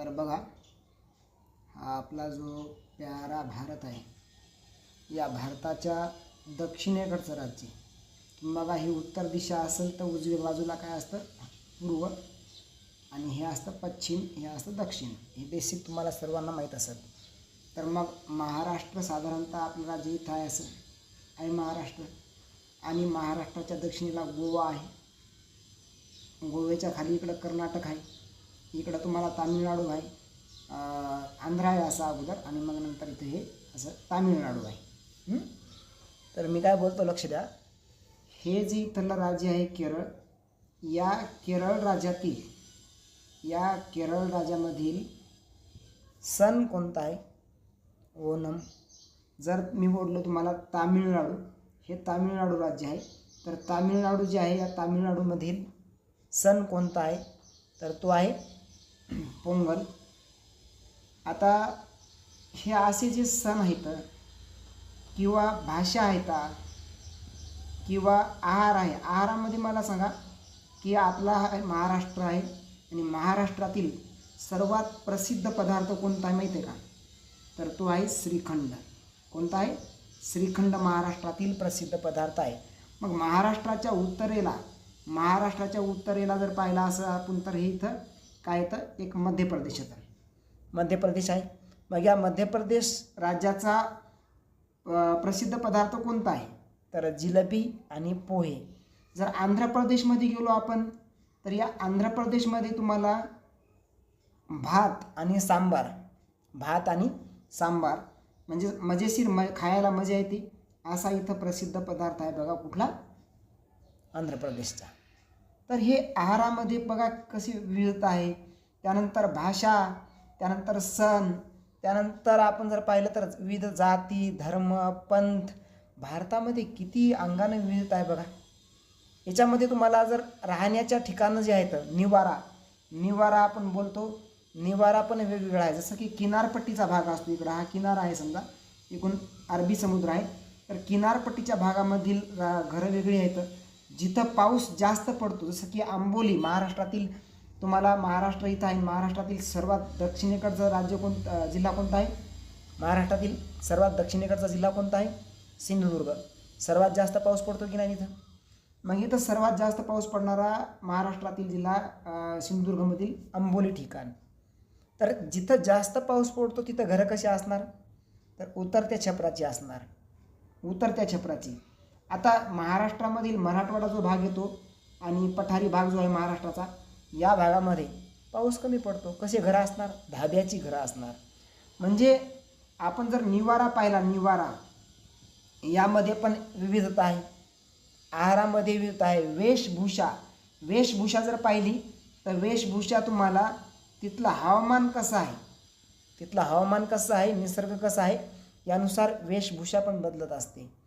तर बघा हा आपला जो प्यारा भारत आहे या भारताच्या दक्षिणेकडचं राज्य. बघा ही उत्तर दिशा असेल तर उजव्या बाजूला काय असतं? पूर्व. आणि हे असतं पश्चिम हे असतं दक्षिण. हे बेसिक तुम्हाला सर्वांना माहीत असेल. तर मग महाराष्ट्र साधारणतः आपलं राज्य इथं आहे असं? आहे महाराष्ट्र. आणि महाराष्ट्राच्या दक्षिणेला गोवा आहे. गोव्याच्या खाली इकडं कर्नाटक आहे. इकडं तुम्हाला तामिळनाडू आहे. आंध्र आहे असं अगोदर आणि मग नंतर इथे हे असं तामिळनाडू आहे. तर मी काय बोलतो लक्ष द्या. हे जे इथलं राज्य आहे केरळ या केरळ राज्यातील या केरळ राज्यामधील सण कोणता आहे? ओणम. जर मी बोललो तुम्हाला तामिळनाडू हे तामिळनाडू राज्य आहे. तर तामिळनाडू जे आहे या तामिळनाडूमधील सण कोणता आहे? तर तो आहे पोंगल. आता हे असे जे सण आहेत किंवा भाषा आहेत किंवा आहार आहे आहारामध्ये मला सांगा की आपला हा महाराष्ट्र आहे आणि महाराष्ट्रातील सर्वात प्रसिद्ध पदार्थ कोणता आहे माहिती आहे का? तर तो आहे श्रीखंड. कोणता आहे? श्रीखंड महाराष्ट्रातील प्रसिद्ध पदार्थ आहे. मग महाराष्ट्राच्या उत्तरेला महाराष्ट्राच्या उत्तरेला जर पाहिला असं आपण तर हे इथं काय येतं? एक मध्य प्रदेश येतं. मध्य प्रदेश आहे. मग या मध्य प्रदेश राज्याचा प्रसिद्ध पदार्थ कोणता आहे? तर जिलेबी आणि पोहे. जर आंध्र प्रदेशमध्ये गेलो आपण तर या आंध्र प्रदेशमध्ये तुम्हाला भात आणि सांबार भात आणि सांबार म्हणजे मजेशीर म खायला मजा येते. असा इथं प्रसिद्ध पदार्थ आहे बघा कुठला? आंध्र प्रदेशचा. तर हे आहारामध्ये बघा कशी विविधता आहे. त्यानंतर भाषा त्यानंतर सण त्यानंतर आपण जर पाहिलं तर विविध जाती धर्म पंथ भारतामध्ये किती अंगाने विविधता आहे बघा. याच्यामध्ये तुम्हाला जर राहण्याच्या ठिकाणं जे आहेत निवारा निवारा आपण बोलतो निवारा पण वेगवेगळा आहे. जसं की किनारपट्टीचा भाग असतो इकडं. हा किनारा आहे समजा. एकूण अरबी समुद्र आहे. तर किनारपट्टीच्या भागामधील घरं वेगळी आहेत. जिथं पाऊस जास्त पडतो जसं की आंबोली महाराष्ट्रातील तुम्हाला महाराष्ट्र इथं आहे महाराष्ट्रातील सर्वात दक्षिणेकडचं राज्य कोण जिल्हा कोणता आहे? महाराष्ट्रातील सर्वात दक्षिणेकडचा जिल्हा कोणता आहे? सिंधुदुर्ग. सर्वात जास्त पाऊस पडतो की नाही इथं मग इथं सर्वात जास्त पाऊस पडणारा महाराष्ट्रातील जिल्हा सिंधुदुर्गमधील आंबोली ठिकाण. तर जिथं जास्त पाऊस पडतो तिथं घरं कशी असणार? तर उतरत्या छपराची असणार. उतरत्या छपराची. आता महाराष्ट्रामधील मराठवाडा जो भाग येतो आणि पठारी भाग जो आहे महाराष्ट्राचा या भागामध्ये पाऊस कमी पडतो. कसे घरं असणार? धाब्याची घरं असणार. म्हणजे आपण जर निवारा पाहिला निवारा यामध्ये पण विविधता आहे. आहारामध्ये विविधता आहे. वेशभूषा वेशभूषा जर पाहिली तर वेशभूषा तुम्हाला तिथलं हवामान कसं आहे? तिथलं हवामान कसं आहे? निसर्ग कसा आहे? यानुसार वेशभूषा पण बदलत असते.